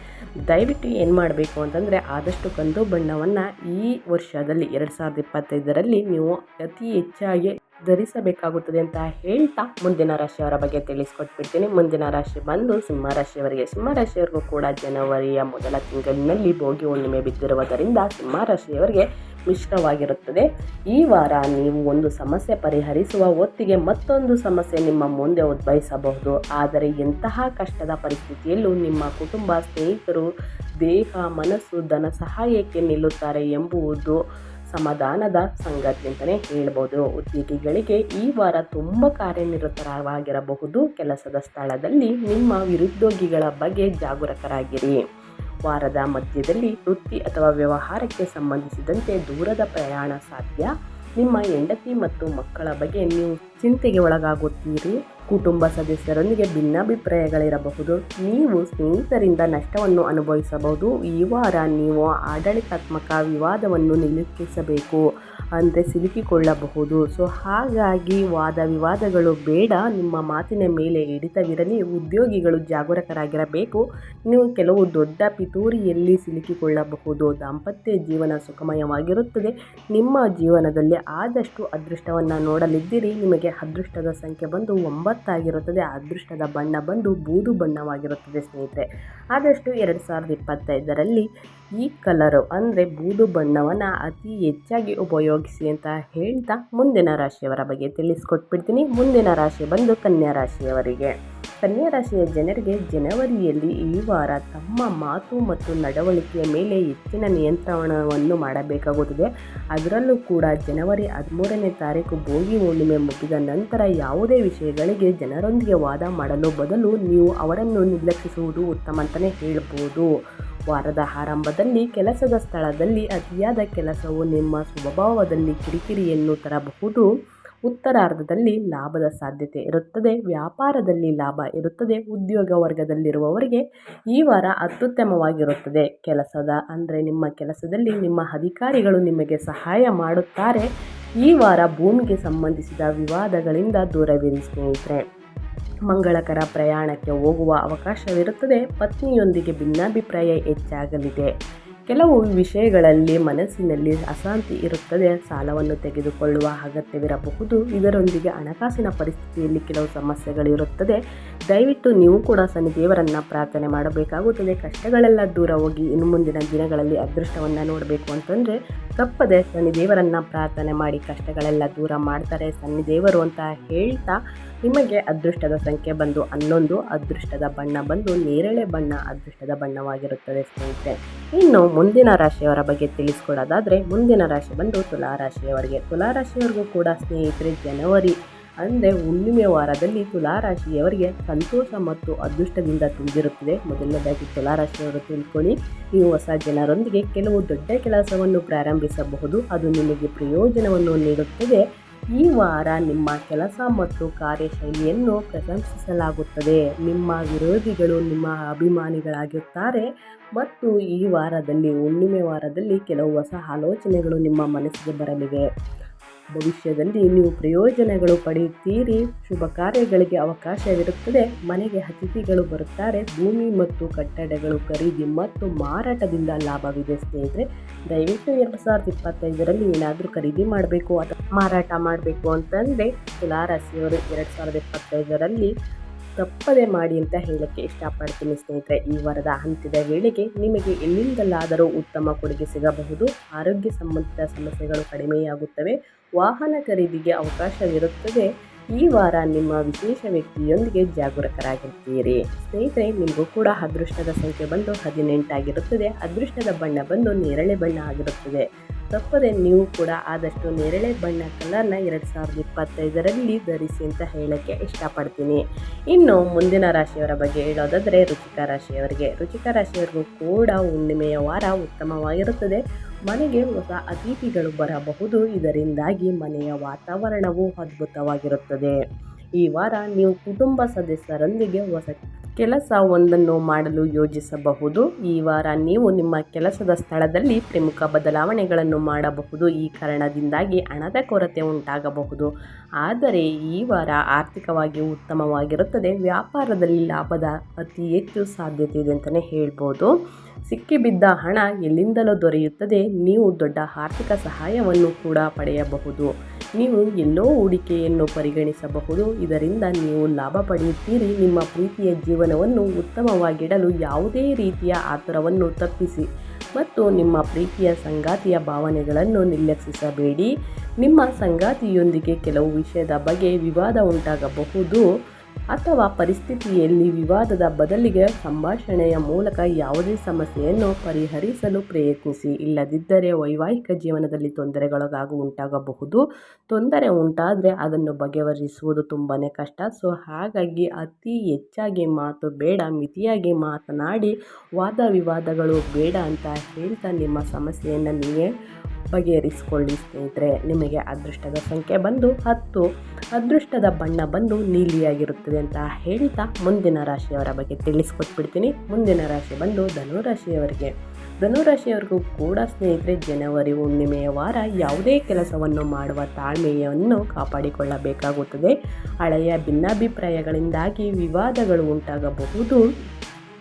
ದಯವಿಟ್ಟು ಏನು ಮಾಡಬೇಕು ಅಂತಂದರೆ ಆದಷ್ಟು ಕಂದು ಬಣ್ಣವನ್ನು ಈ ವರ್ಷದಲ್ಲಿ ಎರಡು ಸಾವಿರದ ಇಪ್ಪತ್ತೈದರಲ್ಲಿ ನೀವು ಅತಿ ಹೆಚ್ಚಾಗಿ ಧರಿಸಬೇಕಾಗುತ್ತದೆ ಅಂತ ಹೇಳ್ತಾ ಮುಂದಿನ ರಾಶಿಯವರ ಬಗ್ಗೆ ತಿಳಿಸ್ಕೊಟ್ಬಿಡ್ತೀನಿ. ಮುಂದಿನ ರಾಶಿ ಬಂದು ಸಿಂಹ ರಾಶಿಯವರಿಗೆ. ಸಿಂಹ ರಾಶಿಯವರಿಗೂ ಕೂಡ ಜನವರಿಯ ಮೊದಲ ತಿಂಗಳಿನಲ್ಲಿ ಭೋಗಿ ಹುಣ್ಣಿಮೆ ಬಿದ್ದಿರುವುದರಿಂದ ಸಿಂಹ ರಾಶಿಯವರಿಗೆ ಮಿಶ್ರವಾಗಿರುತ್ತದೆ ಈ ವಾರ ನೀವು ಒಂದು ಸಮಸ್ಯೆ ಪರಿಹರಿಸುವ ಹೊತ್ತಿಗೆ ಮತ್ತೊಂದು ಸಮಸ್ಯೆ ನಿಮ್ಮ ಮುಂದೆ ಉದ್ಭವಿಸಬಹುದು. ಆದರೆ ಎಂತಹ ಕಷ್ಟದ ಪರಿಸ್ಥಿತಿಯಲ್ಲೂ ನಿಮ್ಮ ಕುಟುಂಬ ಸ್ನೇಹಿತರು, ದೇಹ, ಮನಸ್ಸು, ಧನ ಸಹಾಯಕ್ಕೆ ನಿಲ್ಲುತ್ತಾರೆ ಎಂಬುದು ಸಮಾಧಾನದ ಸಂಗತಿ ಅಂತಲೇ ಹೇಳ್ಬೋದು. ಉದ್ಯೋಗಿಗಳಿಗೆ ಈ ವಾರ ತುಂಬ ಕಾರ್ಯನಿರತರಾಗಿರಬಹುದು. ಕೆಲಸದ ಸ್ಥಳದಲ್ಲಿ ನಿಮ್ಮ ವಿರುದ್ಧೋಗಿಗಳ ಬಗ್ಗೆ ಜಾಗರೂಕರಾಗಿರಿ. ವಾರದ ಮಧ್ಯದಲ್ಲಿ ವೃತ್ತಿ ಅಥವಾ ವ್ಯವಹಾರಕ್ಕೆ ಸಂಬಂಧಿಸಿದಂತೆ ದೂರದ ಪ್ರಯಾಣ ಸಾಧ್ಯ. ನಿಮ್ಮ ಹೆಂಡತಿ ಮತ್ತು ಮಕ್ಕಳ ಬಗ್ಗೆ ನೀವು ಚಿಂತೆಗೆ ಒಳಗಾಗುತ್ತೀರಿ. ಕುಟುಂಬ ಸದಸ್ಯರೊಂದಿಗೆ ಭಿನ್ನಾಭಿಪ್ರಾಯಗಳಿರಬಹುದು. ನೀವು ಸ್ನೇಹಿತರಿಂದ ನಷ್ಟವನ್ನು ಅನುಭವಿಸಬಹುದು. ಈ ವಾರ ನೀವು ಆಡಳಿತಾತ್ಮಕ ವಿವಾದವನ್ನು ನಿಲುಕಿಸಬೇಕು ಅಂದರೆ ಸಿಲುಕಿಕೊಳ್ಳಬಹುದು. ಸೊ ಹಾಗಾಗಿ ವಾದ ವಿವಾದಗಳು ಬೇಡ. ನಿಮ್ಮ ಮಾತಿನ ಮೇಲೆ ಹಿಡಿತವಿರಲಿ. ಉದ್ಯೋಗಿಗಳು ಜಾಗರೂಕರಾಗಿರಬೇಕು. ನೀವು ಕೆಲವು ದೊಡ್ಡ ಪಿತೂರಿಯಲ್ಲಿ ಸಿಲುಕಿಕೊಳ್ಳಬಹುದು. ದಾಂಪತ್ಯ ಜೀವನ ಸುಖಮಯವಾಗಿರುತ್ತದೆ. ನಿಮ್ಮ ಜೀವನದಲ್ಲಿ ಆದಷ್ಟು ಅದೃಷ್ಟವನ್ನು ನೋಡಲಿದ್ದೀರಿ. ನಿಮಗೆ ಅದೃಷ್ಟದ ಸಂಖ್ಯೆ ಬಂದು ಒಂಬತ್ತಾಗಿರುತ್ತದೆ ಅದೃಷ್ಟದ ಬಣ್ಣ ಬಂದು ಬೂದು ಬಣ್ಣವಾಗಿರುತ್ತದೆ ಸ್ನೇಹಿತರೆ. ಆದಷ್ಟು ಎರಡು ಸಾವಿರದ ಇಪ್ಪತ್ತೈದರಲ್ಲಿ ಈ ಕಲರು ಅಂದರೆ ಬೂದು ಬಣ್ಣವನ್ನು ಅತಿ ಹೆಚ್ಚಾಗಿ ಉಪಯೋಗಿಸಿ ಅಂತ ಹೇಳ್ತಾ ಮುಂದಿನ ರಾಶಿಯವರ ಬಗ್ಗೆ ತಿಳಿಸ್ಕೊಟ್ಬಿಡ್ತೀನಿ. ಮುಂದಿನ ರಾಶಿ ಬಂದು ಕನ್ಯಾ ರಾಶಿಯವರಿಗೆ. ಕನ್ಯಾ ರಾಶಿಯ ಜನರಿಗೆ ಜನವರಿಯಲ್ಲಿ ಈ ವಾರ ತಮ್ಮ ಮಾತು ಮತ್ತು ನಡವಳಿಕೆಯ ಮೇಲೆ ಹೆಚ್ಚಿನ ನಿಯಂತ್ರಣವನ್ನು ಮಾಡಬೇಕಾಗುತ್ತದೆ. ಅದರಲ್ಲೂ ಕೂಡ ಜನವರಿ ಹದಿಮೂರನೇ ತಾರೀಕು ಭೋಗಿ ಹುಣ್ಣಿಮೆ ಮುಗಿದ ನಂತರ ಯಾವುದೇ ವಿಷಯಗಳಿಗೆ ಜನರೊಂದಿಗೆ ವಾದ ಮಾಡಲು ಬದಲು ನೀವು ಅವರನ್ನು ನಿರ್ಲಕ್ಷಿಸುವುದು ಉತ್ತಮ ಅಂತಲೇ ಹೇಳ್ಬೋದು. ವಾರದ ಆರಂಭದಲ್ಲಿ ಕೆಲಸದ ಸ್ಥಳದಲ್ಲಿ ಅತಿಯಾದ ಕೆಲಸವು ನಿಮ್ಮ ಸ್ವಭಾವದಲ್ಲಿ ಕಿರಿಕಿರಿಯನ್ನು ತರಬಹುದು. ಉತ್ತರಾರ್ಧದಲ್ಲಿ ಲಾಭದ ಸಾಧ್ಯತೆ ಇರುತ್ತದೆ. ವ್ಯಾಪಾರದಲ್ಲಿ ಲಾಭ ಇರುತ್ತದೆ. ಉದ್ಯೋಗ ವರ್ಗದಲ್ಲಿರುವವರಿಗೆ ಈ ವಾರ ಅತ್ಯುತ್ತಮವಾಗಿರುತ್ತದೆ. ಕೆಲಸದ ಅಂದರೆ ನಿಮ್ಮ ಕೆಲಸದಲ್ಲಿ ನಿಮ್ಮ ಅಧಿಕಾರಿಗಳು ನಿಮಗೆ ಸಹಾಯ ಮಾಡುತ್ತಾರೆ. ಈ ವಾರ ಭೂಮಿಗೆ ಸಂಬಂಧಿಸಿದ ವಿವಾದಗಳಿಂದ ದೂರವಿರಿ ಸ್ನೇಹಿತರೆ. ಮಂಗಳಕರ ಪ್ರಯಾಣಕ್ಕೆ ಹೋಗುವ ಅವಕಾಶವಿರುತ್ತದೆ. ಪತ್ನಿಯೊಂದಿಗೆ ಭಿನ್ನಾಭಿಪ್ರಾಯ ಹೆಚ್ಚಾಗಲಿದೆ. ಕೆಲವು ವಿಷಯಗಳಲ್ಲಿ ಮನಸ್ಸಿನಲ್ಲಿ ಅಶಾಂತಿ ಇರುತ್ತದೆ. ಸಾಲವನ್ನು ತೆಗೆದುಕೊಳ್ಳುವ ಅಗತ್ಯವಿರಬಹುದು. ಇದರೊಂದಿಗೆ ಹಣಕಾಸಿನ ಪರಿಸ್ಥಿತಿಯಲ್ಲಿ ಕೆಲವು ಸಮಸ್ಯೆಗಳಿರುತ್ತದೆ ದಯವಿಟ್ಟು ನೀವು ಕೂಡ ಶನಿದೇವರನ್ನು ಪ್ರಾರ್ಥನೆ ಮಾಡಬೇಕಾಗುತ್ತದೆ. ಕಷ್ಟಗಳೆಲ್ಲ ದೂರ ಹೋಗಿ ಇನ್ನು ಮುಂದಿನ ದಿನಗಳಲ್ಲಿ ಅದೃಷ್ಟವನ್ನು ನೋಡಬೇಕು ಅಂತಂದರೆ ತಪ್ಪದೆ ಶನಿದೇವರನ್ನು ಪ್ರಾರ್ಥನೆ ಮಾಡಿ ಕಷ್ಟಗಳೆಲ್ಲ ದೂರ ಮಾಡ್ತಾರೆ. ಶನಿದೇವರು ಅಂತ ಹೇಳ್ತಾ ನಿಮಗೆ ಅದೃಷ್ಟದ ಸಂಖ್ಯೆ ಬಂದು ಹನ್ನೊಂದು, ಅದೃಷ್ಟದ ಬಣ್ಣ ಬಂದು ನೇರಳೆ ಬಣ್ಣ, ಅದೃಷ್ಟದ ಬಣ್ಣವಾಗಿರುತ್ತದೆ ಸ್ನೇಹಿತರೆ. ಇನ್ನು ಮುಂದಿನ ರಾಶಿಯವರ ಬಗ್ಗೆ ತಿಳಿಸ್ಕೊಡೋದಾದರೆ, ಮುಂದಿನ ರಾಶಿ ಬಂದು ತುಲಾ ರಾಶಿಯವರಿಗೆ ತುಲಾ ರಾಶಿಯವರಿಗೂ ಕೂಡ ಸ್ನೇಹಿತರೆ, ಜನವರಿ ಅಂದರೆ ಹುಣ್ಣಿಮೆ ವಾರದಲ್ಲಿ ತುಲಾರಾಶಿಯವರಿಗೆ ಸಂತೋಷ ಮತ್ತು ಅದೃಷ್ಟದಿಂದ ತುಂಬಿರುತ್ತದೆ. ಮೊದಲನೇದಾಗಿ ತುಲಾರಾಶಿಯವರು ತಿಳ್ಕೊಳ್ಳಿ, ನೀವು ಹೊಸ ಜನರೊಂದಿಗೆ ಕೆಲವು ದೊಡ್ಡ ಕೆಲಸವನ್ನು ಪ್ರಾರಂಭಿಸಬಹುದು. ಅದು ನಿಮಗೆ ಪ್ರಯೋಜನವನ್ನು ನೀಡುತ್ತದೆ. ಈ ವಾರ ನಿಮ್ಮ ಕೆಲಸ ಮತ್ತು ಕಾರ್ಯಶೈಲಿಯನ್ನು ಪ್ರಶಂಸಿಸಲಾಗುತ್ತದೆ. ನಿಮ್ಮ ವಿರೋಧಿಗಳು ನಿಮ್ಮ ಅಭಿಮಾನಿಗಳಾಗಿರುತ್ತಾರೆ ಮತ್ತು ಈ ವಾರದಲ್ಲಿ, ಹುಣ್ಣಿಮೆ ವಾರದಲ್ಲಿ ಕೆಲವು ಹೊಸ ಆಲೋಚನೆಗಳು ನಿಮ್ಮ ಮನಸ್ಸಿಗೆ ಬರಲಿವೆ. ಭವಿಷ್ಯದಲ್ಲಿ ನೀವು ಪ್ರಯೋಜನಗಳು ಪಡೆಯುತ್ತೀರಿ. ಶುಭ ಕಾರ್ಯಗಳಿಗೆ ಅವಕಾಶವಿರುತ್ತದೆ. ಮನೆಗೆ ಅತಿಥಿಗಳು ಬರುತ್ತಾರೆ. ಭೂಮಿ ಮತ್ತು ಕಟ್ಟಡಗಳು ಖರೀದಿ ಮತ್ತು ಮಾರಾಟದಿಂದ ಲಾಭವಿದೆ ಸ್ನೇಹಿತರೆ. ದಯವಿಟ್ಟು ಎರಡು ಸಾವಿರದ ಇಪ್ಪತ್ತೈದರಲ್ಲಿ ಏನಾದರೂ ಖರೀದಿ ಮಾಡಬೇಕು ಅಥವಾ ಮಾರಾಟ ಮಾಡಬೇಕು ಅಂತಂದರೆ ತುಲಾರಾಶಿಯವರು ಎರಡು ಸಾವಿರದ ಇಪ್ಪತ್ತೈದರಲ್ಲಿ ತಪ್ಪದೆ ಮಾಡಿ ಅಂತ ಹೇಳಕ್ಕೆ ಇಷ್ಟಪಡ್ತೀನಿ ಸ್ನೇಹಿತರೆ. ಈ ವಾರದ ಅಂತ್ಯದ ವೇಳೆಗೆ ನಿಮಗೆ ಎಲ್ಲಿಂದಲಾದರೂ ಉತ್ತಮ ಕೊಡುಗೆ ಸಿಗಬಹುದು. ಆರೋಗ್ಯ ಸಂಬಂಧಿತ ಸಮಸ್ಯೆಗಳು ಕಡಿಮೆಯಾಗುತ್ತವೆ. ವಾಹನ ಖರೀದಿಗೆ ಅವಕಾಶವಿರುತ್ತದೆ. ಈ ವಾರ ನಿಮ್ಮ ವಿಶೇಷ ವ್ಯಕ್ತಿಯೊಂದಿಗೆ ಜಾಗರೂಕರಾಗಿರ್ತೀರಿ. ಸ್ನೇಹಿತರೆ, ನಿಮಗೂ ಕೂಡ ಅದೃಷ್ಟದ ಸಂಖ್ಯೆ ಬಂದು ಹದಿನೆಂಟಾಗಿರುತ್ತದೆ. ಅದೃಷ್ಟದ ಬಣ್ಣ ಬಂದು ನೇರಳೆ ಬಣ್ಣ ಆಗಿರುತ್ತದೆ. ತಪ್ಪದೆ ನೀವು ಕೂಡ ಆದಷ್ಟು ನೇರಳೆ ಬಣ್ಣ ಕಲರ್ನ ಎರಡು ಸಾವಿರದ ಇಪ್ಪತ್ತೈದರಲ್ಲಿ ಧರಿಸಿ ಅಂತ ಹೇಳೋಕ್ಕೆ ಇಷ್ಟಪಡ್ತೀನಿ. ಇನ್ನು ಮುಂದಿನ ರಾಶಿಯವರ ಬಗ್ಗೆ ಹೇಳೋದಾದರೆ ರುಚಿಕ ರಾಶಿಯವರಿಗೆ. ರುಚಿಕ ರಾಶಿಯವರಿಗೂ ಕೂಡ ಹುಣ್ಣಿಮೆಯ ವಾರ ಉತ್ತಮವಾಗಿರುತ್ತದೆ. ಮನೆಗೆ ಹೊಸ ಅತಿಥಿಗಳು ಬರಬಹುದು. ಇದರಿಂದಾಗಿ ಮನೆಯ ವಾತಾವರಣವು ಅದ್ಭುತವಾಗಿರುತ್ತದೆ. ಈ ವಾರ ನೀವು ಕುಟುಂಬ ಸದಸ್ಯರೊಂದಿಗೆ ಹೊಸ ಕೆಲಸ ಒಂದನ್ನು ಮಾಡಲು ಯೋಜಿಸಬಹುದು. ಈ ವಾರ ನೀವು ನಿಮ್ಮ ಕೆಲಸದ ಸ್ಥಳದಲ್ಲಿ ಪ್ರಮುಖ ಬದಲಾವಣೆಗಳನ್ನು ಮಾಡಬಹುದು. ಈ ಕಾರಣದಿಂದಾಗಿ ಹಣದ ಕೊರತೆ ಉಂಟಾಗಬಹುದು. ಆದರೆ ಈ ವಾರ ಆರ್ಥಿಕವಾಗಿ ಉತ್ತಮವಾಗಿರುತ್ತದೆ. ವ್ಯಾಪಾರದಲ್ಲಿ ಲಾಭದ ಅತಿ ಹೆಚ್ಚು ಸಾಧ್ಯತೆ ಇದೆ ಅಂತಲೇ ಹೇಳ್ಬೋದು. ಸಿಕ್ಕಿಬಿದ್ದ ಹಣ ಎಲ್ಲಿಂದಲೂ ದೊರೆಯುತ್ತದೆ. ನೀವು ದೊಡ್ಡ ಆರ್ಥಿಕ ಸಹಾಯವನ್ನು ಕೂಡ ಪಡೆಯಬಹುದು. ನೀವು ಎಲ್ಲೋ ಹೂಡಿಕೆಯನ್ನು ಪರಿಗಣಿಸಬಹುದು. ಇದರಿಂದ ನೀವು ಲಾಭ ಪಡೆಯುತ್ತೀರಿ. ನಿಮ್ಮ ಪ್ರೀತಿಯ ಜೀವನವನ್ನು ಉತ್ತಮವಾಗಿಡಲು ಯಾವುದೇ ರೀತಿಯ ಆತುರವನ್ನು ತಪ್ಪಿಸಿ ಮತ್ತು ನಿಮ್ಮ ಪ್ರೀತಿಯ ಸಂಗಾತಿಯ ಭಾವನೆಗಳನ್ನು ನಿರ್ಲಕ್ಷಿಸಬೇಡಿ. ನಿಮ್ಮ ಸಂಗಾತಿಯೊಂದಿಗೆ ಕೆಲವು ವಿಷಯದ ಬಗ್ಗೆ ವಿವಾದ ಉಂಟಾಗಬಹುದು. ಅಥವಾ ಪರಿಸ್ಥಿತಿಯಲ್ಲಿ ವಿವಾದದ ಬದಲಿಗೆ ಸಂಭಾಷಣೆಯ ಮೂಲಕ ಯಾವುದೇ ಸಮಸ್ಯೆಯನ್ನು ಪರಿಹರಿಸಲು ಪ್ರಯತ್ನಿಸಿ. ಇಲ್ಲದಿದ್ದರೆ ವೈವಾಹಿಕ ಜೀವನದಲ್ಲಿ ತೊಂದರೆಗೊಳಗಾಗು ಉಂಟಾಗಬಹುದು. ತೊಂದರೆ ಉಂಟಾದರೆ ಅದನ್ನು ಬಗೆಹರಿಸುವುದು ತುಂಬಾ ಕಷ್ಟ. ಸೊ, ಹಾಗಾಗಿ ಅತಿ ಹೆಚ್ಚಾಗಿ ಮಾತು ಬೇಡ, ಮಿತಿಯಾಗಿ ಮಾತನಾಡಿ ವಾದ ವಿವಾದಗಳು ಬೇಡ ಅಂತ ಹೇಳ್ತಾ ನಿಮ್ಮ ಸಮಸ್ಯೆಯನ್ನು ನೀವೇ ಬಗೆಹರಿಸಿಕೊಳ್ಳಿ ಸ್ನೇಹಿತರೆ. ನಿಮಗೆ ಅದೃಷ್ಟದ ಸಂಖ್ಯೆ ಬಂದು ಹತ್ತು. ಅದೃಷ್ಟದ ಬಣ್ಣ ಬಂದು ನೀಲಿಯಾಗಿರುತ್ತದೆ ಅಂತ ಹೇಳ್ತಾ ಮುಂದಿನ ರಾಶಿಯವರ ಬಗ್ಗೆ ತಿಳಿಸ್ಕೊಟ್ಬಿಡ್ತೀನಿ. ಮುಂದಿನ ರಾಶಿ ಬಂದು ಧನುರಾಶಿಯವರಿಗೆ. ಧನುರಾಶಿಯವರಿಗೂ ಕೂಡ ಸ್ನೇಹಿತರೆ, ಜನವರಿ ಹುಣ್ಣಿಮೆಯ ವಾರ ಯಾವುದೇ ಕೆಲಸವನ್ನು ಮಾಡುವ ತಾಳ್ಮೆಯನ್ನು ಕಾಪಾಡಿಕೊಳ್ಳಬೇಕಾಗುತ್ತದೆ. ಹಳೆಯ ಭಿನ್ನಾಭಿಪ್ರಾಯಗಳಿಂದಾಗಿ ವಿವಾದಗಳು ಉಂಟಾಗಬಹುದು.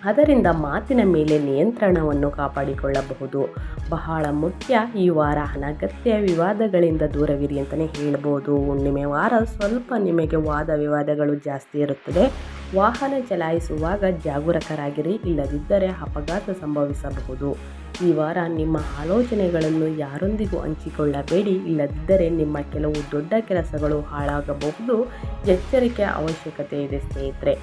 ಅದರಿಂದ ಮಾತಿನ ಮೇಲೆ ನಿಯಂತ್ರಣವನ್ನು ಕಾಪಾಡಿಕೊಳ್ಳಬಹುದು. ಬಹಳ ಮುಖ್ಯ ಈ ವಾರ ಅನಗತ್ಯ ವಿವಾದಗಳಿಂದ ದೂರವಿರಿ ಅಂತಲೇ ಹೇಳ್ಬೋದು. ಹುಣ್ಣಿಮೆ ವಾರ ಸ್ವಲ್ಪ ನಿಮಗೆ ವಾದ ವಿವಾದಗಳು ಜಾಸ್ತಿ ಇರುತ್ತದೆ. ವಾಹನ ಚಲಾಯಿಸುವಾಗ ಜಾಗರೂಕರಾಗಿರಿ, ಇಲ್ಲದಿದ್ದರೆ ಅಪಘಾತ ಸಂಭವಿಸಬಹುದು. ಈ ವಾರ ನಿಮ್ಮ ಆಲೋಚನೆಗಳನ್ನು ಯಾರೊಂದಿಗೂ ಹಂಚಿಕೊಳ್ಳಬೇಡಿ, ಇಲ್ಲದಿದ್ದರೆ ನಿಮ್ಮ ಕೆಲವು ದೊಡ್ಡ ಕೆಲಸಗಳು ಹಾಳಾಗಬಹುದು. ಎಚ್ಚರಿಕೆ ಅವಶ್ಯಕತೆ ಇದೆ ಸ್ನೇಹಿತರೆ.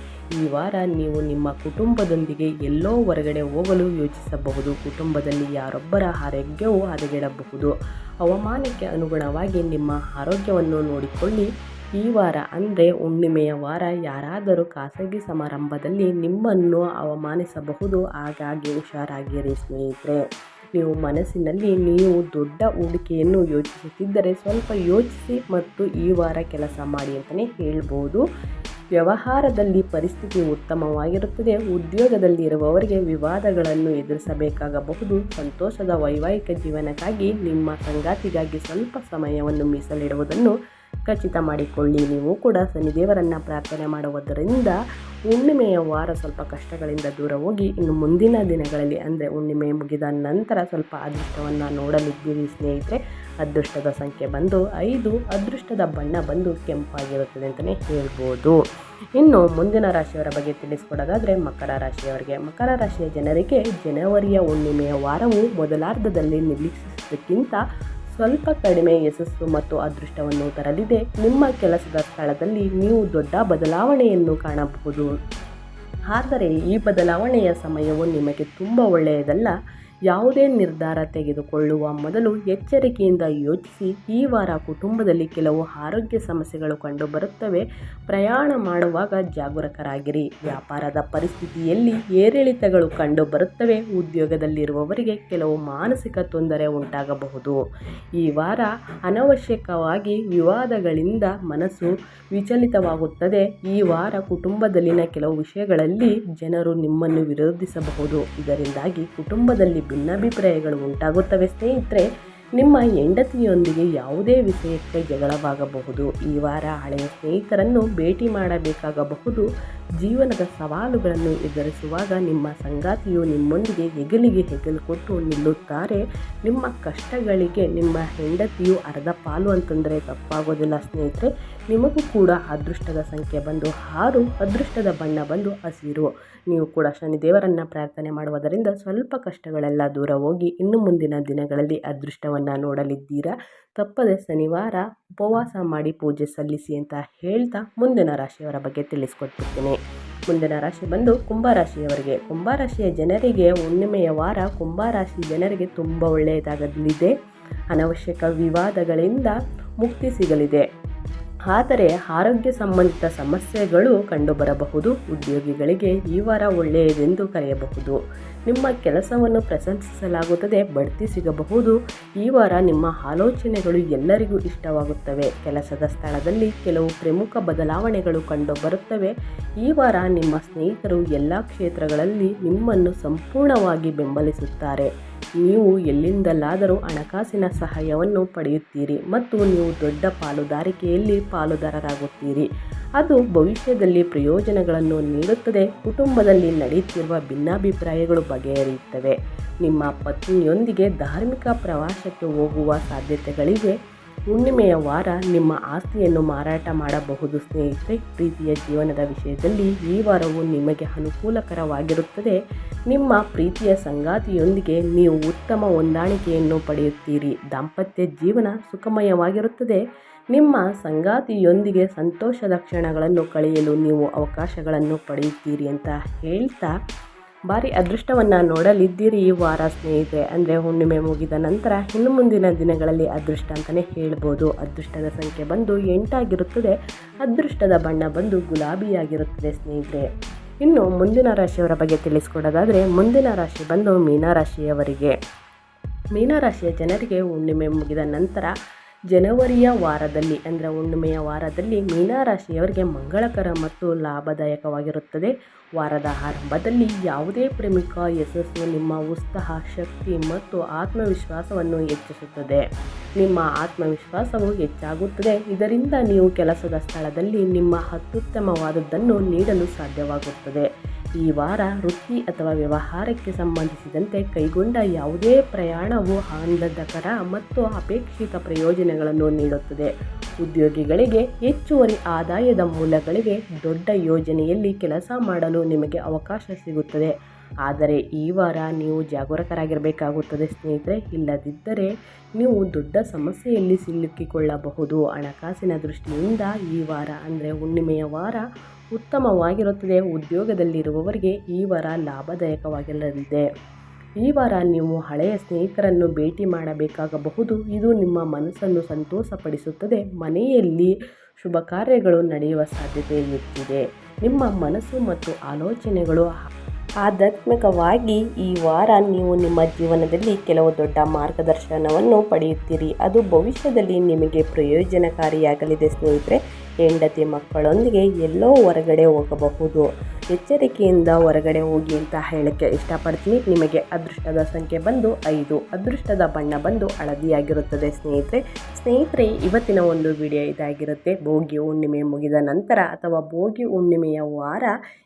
ಈ ವಾರ ನೀವು ನಿಮ್ಮ ಕುಟುಂಬದೊಂದಿಗೆ ಎಲ್ಲೋ ಹೊರಗಡೆ ಹೋಗಲು ಯೋಚಿಸಬಹುದು. ಕುಟುಂಬದಲ್ಲಿ ಯಾರೊಬ್ಬರ ಆರೋಗ್ಯವು ಹದಗೆಡಬಹುದು. ಹವಾಮಾನಕ್ಕೆ ಅನುಗುಣವಾಗಿ ನಿಮ್ಮ ಆರೋಗ್ಯವನ್ನು ನೋಡಿಕೊಳ್ಳಿ. ಈ ವಾರ ಅಂದರೆ ಹುಣ್ಣಿಮೆಯ ವಾರ. ಯಾರಾದರೂ ಖಾಸಗಿ ಸಮಾರಂಭದಲ್ಲಿ ನಿಮ್ಮನ್ನು ಅವಮಾನಿಸಬಹುದು, ಹಾಗಾಗಿ ಹುಷಾರಾಗಿರಿ ಸ್ನೇಹಿತರೆ. ನೀವು ಮನಸ್ಸಿನಲ್ಲಿ ನೀವು ದೊಡ್ಡ ಹೂಡಿಕೆಯನ್ನು ಯೋಚಿಸುತ್ತಿದ್ದರೆ ಸ್ವಲ್ಪ ಯೋಚಿಸಿ ಮತ್ತು ಈ ವಾರ ಕೆಲಸ ಮಾಡಿ ಅಂತಲೇ ಹೇಳ್ಬೋದು. ವ್ಯವಹಾರದಲ್ಲಿ ಪರಿಸ್ಥಿತಿ ಉತ್ತಮವಾಗಿರುತ್ತದೆ. ಉದ್ಯೋಗದಲ್ಲಿ ಇರುವವರಿಗೆ ವಿವಾದಗಳನ್ನು ಎದುರಿಸಬೇಕಾಗಬಹುದು. ಸಂತೋಷದ ವೈವಾಹಿಕ ಜೀವನಕ್ಕಾಗಿ ನಿಮ್ಮ ಸಂಗಾತಿಗಾಗಿ ಸ್ವಲ್ಪ ಸಮಯವನ್ನು ಮೀಸಲಿಡುವುದನ್ನು ಖಚಿತ ಮಾಡಿಕೊಳ್ಳಿ. ನೀವು ಕೂಡ ಶನಿದೇವರನ್ನು ಪ್ರಾರ್ಥನೆ ಮಾಡುವುದರಿಂದ ಹುಣ್ಣಿಮೆಯ ವಾರ ಸ್ವಲ್ಪ ಕಷ್ಟಗಳಿಂದ ದೂರ ಹೋಗಿ, ಇನ್ನು ಮುಂದಿನ ದಿನಗಳಲ್ಲಿ ಅಂದರೆ ಹುಣ್ಣಿಮೆ ಮುಗಿದ ನಂತರ ಸ್ವಲ್ಪ ಅದೃಷ್ಟವನ್ನು ನೋಡಲಿದ್ದೀರಿ ಸ್ನೇಹಿತರೆ. ಅದೃಷ್ಟದ ಸಂಖ್ಯೆ ಬಂದು ಐದು, ಅದೃಷ್ಟದ ಬಣ್ಣ ಬಂದು ಕೆಂಪಾಗಿರುತ್ತದೆ ಅಂತಲೇ ಹೇಳ್ಬೋದು. ಇನ್ನು ಮುಂದಿನ ರಾಶಿಯವರ ಬಗ್ಗೆ ತಿಳಿಸ್ಕೊಡೋದಾದರೆ ಮಕರ ರಾಶಿಯವರಿಗೆ. ಮಕರ ರಾಶಿಯ ಜನರಿಗೆ ಜನವರಿಯ ಹುಣ್ಣಿಮೆಯ ವಾರವು ಮೊದಲಾರ್ಧದಲ್ಲಿ ನಿರೀಕ್ಷಿಸುವುದಕ್ಕಿಂತ ಸ್ವಲ್ಪ ಕಡಿಮೆ ಯಶಸ್ಸು ಮತ್ತು ಅದೃಷ್ಟವನ್ನು ತರಲಿದೆ. ನಿಮ್ಮ ಕೆಲಸದ ಸ್ಥಳದಲ್ಲಿ ನೀವು ದೊಡ್ಡ ಬದಲಾವಣೆಯನ್ನು ಕಾಣಬಹುದು. ಆದರೆ ಈ ಬದಲಾವಣೆಯ ಸಮಯವು ನಿಮಗೆ ತುಂಬ ಒಳ್ಳೆಯದಲ್ಲ. ಯಾವುದೇ ನಿರ್ಧಾರ ತೆಗೆದುಕೊಳ್ಳುವ ಮೊದಲು ಎಚ್ಚರಿಕೆಯಿಂದ ಯೋಚಿಸಿ. ಈ ವಾರ ಕುಟುಂಬದಲ್ಲಿ ಕೆಲವು ಆರೋಗ್ಯ ಸಮಸ್ಯೆಗಳು ಕಂಡುಬರುತ್ತವೆ. ಪ್ರಯಾಣ ಮಾಡುವಾಗ ಜಾಗರೂಕರಾಗಿರಿ. ವ್ಯಾಪಾರದ ಪರಿಸ್ಥಿತಿಯಲ್ಲಿ ಏರಿಳಿತಗಳು ಕಂಡುಬರುತ್ತವೆ. ಉದ್ಯೋಗದಲ್ಲಿರುವವರಿಗೆ ಕೆಲವು ಮಾನಸಿಕ ತೊಂದರೆ ಉಂಟಾಗಬಹುದು. ಈ ವಾರ ಅನವಶ್ಯಕವಾಗಿ ವಿವಾದಗಳಿಂದ ಮನಸ್ಸು ವಿಚಲಿತವಾಗುತ್ತದೆ. ಈ ವಾರ ಕುಟುಂಬದಲ್ಲಿನ ಕೆಲವು ವಿಷಯಗಳಲ್ಲಿ ಜನರು ನಿಮ್ಮನ್ನು ವಿರೋಧಿಸಬಹುದು. ಇದರಿಂದಾಗಿ ಕುಟುಂಬದಲ್ಲಿ ಭಿನ್ನಾಭಿಪ್ರಾಯಗಳು ಉಂಟಾಗುತ್ತವೆ ಸ್ನೇಹಿತರೆ ನಿಮ್ಮ ಹೆಂಡತಿಯೊಂದಿಗೆ ಯಾವುದೇ ವಿಷಯಕ್ಕೆ ಜಗಳವಾಗಬಹುದು. ಈ ವಾರ ಹಳೆಯ ಸ್ನೇಹಿತರನ್ನು ಭೇಟಿ ಮಾಡಬೇಕಾಗಬಹುದು. ಜೀವನದ ಸವಾಲುಗಳನ್ನು ಎದುರಿಸುವಾಗ ನಿಮ್ಮ ಸಂಗಾತಿಯು ನಿಮ್ಮೊಂದಿಗೆ ಹೆಗಲಿಗೆ ಹೆಗಲು ಕೊಟ್ಟು ನಿಲ್ಲುತ್ತಾರೆ. ನಿಮ್ಮ ಕಷ್ಟಗಳಿಗೆ ನಿಮ್ಮ ಹೆಂಡತಿಯು ಅರ್ಧ ಪಾಲು ಅಂತಂದರೆ ತಪ್ಪಾಗೋದಿಲ್ಲ ಸ್ನೇಹಿತರೆ. ನಿಮಗೂ ಕೂಡ ಅದೃಷ್ಟದ ಸಂಖ್ಯೆ ಬಂದು ಹಾರು, ಅದೃಷ್ಟದ ಬಣ್ಣ ಬಂದು ಹಸಿರು. ನೀವು ಕೂಡ ಶನಿದೇವರನ್ನು ಪ್ರಾರ್ಥನೆ ಮಾಡುವುದರಿಂದ ಸ್ವಲ್ಪ ಕಷ್ಟಗಳೆಲ್ಲ ದೂರ ಹೋಗಿ ಇನ್ನು ಮುಂದಿನ ದಿನಗಳಲ್ಲಿ ಅದೃಷ್ಟವನ್ನು ನೋಡಲಿದ್ದೀರಾ? ತಪ್ಪದೆ ಶನಿವಾರ ಉಪವಾಸ ಮಾಡಿ ಪೂಜೆ ಸಲ್ಲಿಸಿ ಅಂತ ಹೇಳ್ತಾ ಮುಂದಿನ ರಾಶಿಯವರ ಬಗ್ಗೆ ತಿಳಿಸ್ಕೊಡ್ತಿರ್ತೀನಿ ಮುಂದಿನ ರಾಶಿ ಬಂದು ಕುಂಭರಾಶಿಯವರಿಗೆ. ಕುಂಭರಾಶಿಯ ಜನರಿಗೆ ಹುಣ್ಣಿಮೆಯ ವಾರ ಕುಂಭರಾಶಿ ಜನರಿಗೆ ತುಂಬ ಒಳ್ಳೆಯದಾಗಲಿದೆ. ಅನವಶ್ಯಕ ವಿವಾದಗಳಿಂದ ಮುಕ್ತಿ ಸಿಗಲಿದೆ. ಆದರೆ ಆರೋಗ್ಯ ಸಂಬಂಧಿತ ಸಮಸ್ಯೆಗಳು ಕಂಡುಬರಬಹುದು. ಉದ್ಯೋಗಿಗಳಿಗೆ ಈ ವಾರ ಒಳ್ಳೆಯದೆಂದು ಕರೆಯಬಹುದು. ನಿಮ್ಮ ಕೆಲಸವನ್ನು ಪ್ರಶಂಸಿಸಲಾಗುತ್ತದೆ, ಬಡ್ತಿ ಸಿಗಬಹುದು. ಈ ವಾರ ನಿಮ್ಮ ಆಲೋಚನೆಗಳು ಎಲ್ಲರಿಗೂ ಇಷ್ಟವಾಗುತ್ತವೆ. ಕೆಲಸದ ಸ್ಥಳದಲ್ಲಿ ಕೆಲವು ಪ್ರಮುಖ ಬದಲಾವಣೆಗಳು ಕಂಡುಬರುತ್ತವೆ. ಈ ವಾರ ನಿಮ್ಮ ಸ್ನೇಹಿತರು ಎಲ್ಲ ಕ್ಷೇತ್ರಗಳಲ್ಲಿ ನಿಮ್ಮನ್ನು ಸಂಪೂರ್ಣವಾಗಿ ಬೆಂಬಲಿಸುತ್ತಾರೆ. ನೀವು ಎಲ್ಲಿಂದಲಾದರೂ ಹಣಕಾಸಿನ ಸಹಾಯವನ್ನು ಪಡೆಯುತ್ತೀರಿ ಮತ್ತು ನೀವು ದೊಡ್ಡ ಪಾಲುದಾರಿಕೆಯಲ್ಲಿ ಪಾಲುದಾರರಾಗುತ್ತೀರಿ. ಅದು ಭವಿಷ್ಯದಲ್ಲಿ ಪ್ರಯೋಜನಗಳನ್ನು ನೀಡುತ್ತದೆ. ಕುಟುಂಬದಲ್ಲಿ ನಡೆಯುತ್ತಿರುವ ಭಿನ್ನಾಭಿಪ್ರಾಯಗಳು ಬಗೆಹರಿಯುತ್ತವೆ. ನಿಮ್ಮ ಪತ್ನಿಯೊಂದಿಗೆ ಧಾರ್ಮಿಕ ಪ್ರವಾಸಕ್ಕೆ ಹೋಗುವ ಸಾಧ್ಯತೆಗಳಿವೆ. ಹುಣ್ಣಿಮೆಯ ವಾರ ನಿಮ್ಮ ಆಸ್ತಿಯನ್ನು ಮಾರಾಟ ಮಾಡಬಹುದು ಸ್ನೇಹಿತರೆ, ಪ್ರೀತಿಯ ಜೀವನದ ವಿಷಯದಲ್ಲಿ ಈ ವಾರವು ನಿಮಗೆ ಅನುಕೂಲಕರವಾಗಿರುತ್ತದೆ. ನಿಮ್ಮ ಪ್ರೀತಿಯ ಸಂಗಾತಿಯೊಂದಿಗೆ ನೀವು ಉತ್ತಮ ಹೊಂದಾಣಿಕೆಯನ್ನು ಪಡೆಯುತ್ತೀರಿ. ದಾಂಪತ್ಯ ಜೀವನ ಸುಖಮಯವಾಗಿರುತ್ತದೆ. ನಿಮ್ಮ ಸಂಗಾತಿಯೊಂದಿಗೆ ಸಂತೋಷದ ಕ್ಷಣಗಳನ್ನು ಕಳೆಯಲು ನೀವು ಅವಕಾಶಗಳನ್ನು ಪಡೆಯುತ್ತೀರಿ ಅಂತ ಹೇಳ್ತಾ ಭಾರಿ ಅದೃಷ್ಟವನ್ನು ನೋಡಲಿದ್ದೀರಿ ಈ ವಾರ ಸ್ನೇಹಿತರೆ. ಅಂದರೆ ಹುಣ್ಣಿಮೆ ಮುಗಿದ ನಂತರ ಇನ್ನು ಮುಂದಿನ ದಿನಗಳಲ್ಲಿ ಅದೃಷ್ಟ ಅಂತಲೇ ಹೇಳ್ಬೋದು. ಅದೃಷ್ಟದ ಸಂಖ್ಯೆ ಬಂದು ಎಂಟಾಗಿರುತ್ತದೆ. ಅದೃಷ್ಟದ ಬಣ್ಣ ಬಂದು ಗುಲಾಬಿಯಾಗಿರುತ್ತದೆ ಸ್ನೇಹಿತರೆ. ಇನ್ನು ಮುಂದಿನ ರಾಶಿಯವರ ಬಗ್ಗೆ ತಿಳಿಸ್ಕೊಡೋದಾದರೆ ಮುಂದಿನ ರಾಶಿ ಬಂದು ಮೀನರಾಶಿಯವರಿಗೆ. ಮೀನರಾಶಿಯ ಜನರಿಗೆ ಹುಣ್ಣಿಮೆ ಮುಗಿದ ನಂತರ ಜನವರಿಯ ವಾರದಲ್ಲಿ, ಅಂದರೆ ಹುಣ್ಣಿಮೆಯ ವಾರದಲ್ಲಿ ಮೀನರಾಶಿಯವರಿಗೆ ಮಂಗಳಕರ ಮತ್ತು ಲಾಭದಾಯಕವಾಗಿರುತ್ತದೆ. ವಾರದ ಆರಂಭದಲ್ಲಿ ಯಾವುದೇ ಪ್ರಮುಖ ಯಶಸ್ಸು ನಿಮ್ಮ ಉತ್ಸಾಹ, ಶಕ್ತಿ ಮತ್ತು ಆತ್ಮವಿಶ್ವಾಸವನ್ನು ಹೆಚ್ಚಿಸುತ್ತದೆ. ನಿಮ್ಮ ಆತ್ಮವಿಶ್ವಾಸವು ಹೆಚ್ಚಾಗುತ್ತದೆ. ಇದರಿಂದ ನೀವು ಕೆಲಸದ ಸ್ಥಳದಲ್ಲಿ ನಿಮ್ಮ ಅತ್ಯುತ್ತಮವಾದದ್ದನ್ನು ನೀಡಲು ಸಾಧ್ಯವಾಗುತ್ತದೆ. ಈ ವಾರ ವೃತ್ತಿ ಅಥವಾ ವ್ಯವಹಾರಕ್ಕೆ ಸಂಬಂಧಿಸಿದಂತೆ ಕೈಗೊಂಡ ಯಾವುದೇ ಪ್ರಯಾಣವು ಆನಂದಕರ ಮತ್ತು ಅಪೇಕ್ಷಿತ ಪ್ರಯೋಜನಗಳನ್ನು ನೀಡುತ್ತದೆ. ಉದ್ಯೋಗಿಗಳಿಗೆ ಹೆಚ್ಚುವರಿ ಆದಾಯದ ಮೂಲಗಳಿಗೆ ದೊಡ್ಡ ಯೋಜನೆಯಲ್ಲಿ ಕೆಲಸ ಮಾಡಲು ನಿಮಗೆ ಅವಕಾಶ ಸಿಗುತ್ತದೆ. ಆದರೆ ಈ ವಾರ ನೀವು ಜಾಗರೂಕರಾಗಿರಬೇಕಾಗುತ್ತದೆ ಸ್ನೇಹಿತರೆ. ಇಲ್ಲದಿದ್ದರೆ ನೀವು ದೊಡ್ಡ ಸಮಸ್ಯೆಯಲ್ಲಿ ಸಿಲುಕಿಕೊಳ್ಳಬಹುದು. ಹಣಕಾಸಿನ ದೃಷ್ಟಿಯಿಂದ ಈ ವಾರ ಅಂದರೆ ಹುಣ್ಣಿಮೆಯ ವಾರ ಉತ್ತಮವಾಗಿರುತ್ತದೆ. ಉದ್ಯೋಗದಲ್ಲಿರುವವರಿಗೆ ಈ ವಾರ ಲಾಭದಾಯಕವಾಗಿರಲಿದೆ. ಈ ವಾರ ನೀವು ಹಳೆಯ ಸ್ನೇಹಿತರನ್ನು ಭೇಟಿ ಮಾಡಬೇಕಾಗಬಹುದು. ಇದು ನಿಮ್ಮ ಮನಸ್ಸನ್ನು ಸಂತೋಷಪಡಿಸುತ್ತದೆ. ಮನೆಯಲ್ಲಿ ಶುಭ ಕಾರ್ಯಗಳು ನಡೆಯುವ ಸಾಧ್ಯತೆ ಇರುತ್ತಿದೆ ನಿಮ್ಮ ಮನಸ್ಸು ಮತ್ತು ಆಲೋಚನೆಗಳು ಆಧ್ಯಾತ್ಮಿಕವಾಗಿ ಈ ವಾರ ನೀವು ನಿಮ್ಮ ಜೀವನದಲ್ಲಿ ಕೆಲವು ದೊಡ್ಡ ಮಾರ್ಗದರ್ಶನವನ್ನು ಪಡೆಯುತ್ತೀರಿ. ಅದು ಭವಿಷ್ಯದಲ್ಲಿ ನಿಮಗೆ ಪ್ರಯೋಜನಕಾರಿಯಾಗಲಿದೆ ಸ್ನೇಹಿತರೆ. ಹೆಂಡತಿ ಮಕ್ಕಳೊಂದಿಗೆ ಎಲ್ಲೋ ಹೊರಗಡೆ ಹೋಗಬಹುದು. ಎಚ್ಚರಿಕೆಯಿಂದ ಹೊರಗಡೆ ಹೋಗಿ ಅಂತ ಹೇಳಕ್ಕೆ ಇಷ್ಟಪಡ್ತೀನಿ. ನಿಮಗೆ ಅದೃಷ್ಟದ ಸಂಖ್ಯೆ ಬಂದು ಐದು. ಅದೃಷ್ಟದ ಬಣ್ಣ ಬಂದು ಹಳದಿಯಾಗಿರುತ್ತದೆ ಸ್ನೇಹಿತರೆ. ಸ್ನೇಹಿತರೆ, ಇವತ್ತಿನ ಒಂದು ವಿಡಿಯೋ ಇದಾಗಿರುತ್ತೆ. ಭೋಗಿ ಹುಣ್ಣಿಮೆ ಮುಗಿದ ನಂತರ ಅಥವಾ ಭೋಗಿ ಹುಣ್ಣಿಮೆಯ ವಾರ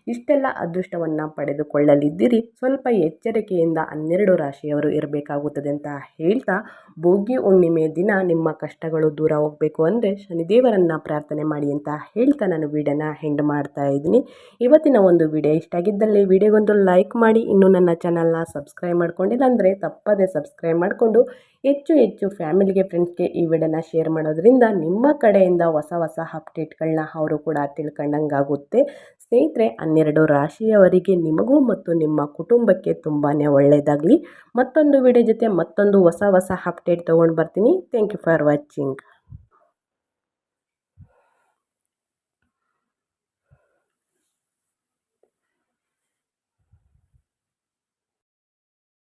ಇಷ್ಟೆಲ್ಲ ಅದೃಷ್ಟವನ್ನು ಪಡೆದುಕೊಳ್ಳಲಿದ್ದೀರಿ. ಸ್ವಲ್ಪ ಎಚ್ಚರಿಕೆಯಿಂದ ಹನ್ನೆರಡು ರಾಶಿಯವರು ಇರಬೇಕಾಗುತ್ತದೆ ಅಂತ ಹೇಳ್ತಾ ಭೋಗಿ ಹುಣ್ಣಿಮೆ ದಿನ ನಿಮ್ಮ ಕಷ್ಟಗಳು ದೂರ ಹೋಗಬೇಕು ಅಂದರೆ ಶನಿದೇವರನ್ನು ಪ್ರಾರ್ಥನೆ ಮಾಡಿ ಅಂತ ಹೇಳ್ತಾ ನಾನು ವಿಡಿಯೋನ ಹೆಂಡ್ ಮಾಡ್ತಾ ಇದ್ದೀನಿ. ಇವತ್ತಿನ ಒಂದು ವಿಡಿಯೋ ಇಷ್ಟ ಆಗಿದ್ದಲ್ಲಿ ವಿಡಿಯೋಗೊಂದು ಲೈಕ್ ಮಾಡಿ. ಇನ್ನೂ ನನ್ನ ಚಾನಲ್ನ ಸಬ್ಸ್ಕ್ರೈಬ್ ಮಾಡ್ಕೊಂಡಿಲ್ಲ ಅಂದರೆ ತಪ್ಪದೇ ಸಬ್ಸ್ಕ್ರೈಬ್ ಮಾಡಿಕೊಂಡು ಹೆಚ್ಚು ಹೆಚ್ಚು ಫ್ಯಾಮಿಲಿಗೆ ಫ್ರೆಂಡ್ಸ್ಗೆ ಈ ವಿಡಿಯೋನ ಶೇರ್ ಮಾಡೋದ್ರಿಂದ ನಿಮ್ಮ ಕಡೆಯಿಂದ ಹೊಸ ಹೊಸ ಅಪ್ಡೇಟ್ಗಳನ್ನ ಅವರು ಕೂಡ ತಿಳ್ಕೊಂಡಂಗಾಗುತ್ತೆ. ಸ್ನೇಹಿತರೆ, ಹನ್ನೆರಡು ರಾಶಿಯವರಿಗೆ ನಿಮಗೂ ಮತ್ತು ನಿಮ್ಮ ಕುಟುಂಬಕ್ಕೆ ತುಂಬಾ ಒಳ್ಳೆಯದಾಗಲಿ ಮತ್ತೊಂದು ವಿಡಿಯೋ ಜೊತೆ ಮತ್ತೊಂದು ಹೊಸ ಹೊಸ ಅಪ್ಡೇಟ್ ತೊಗೊಂಡು ಬರ್ತೀನಿ. Thank you for watching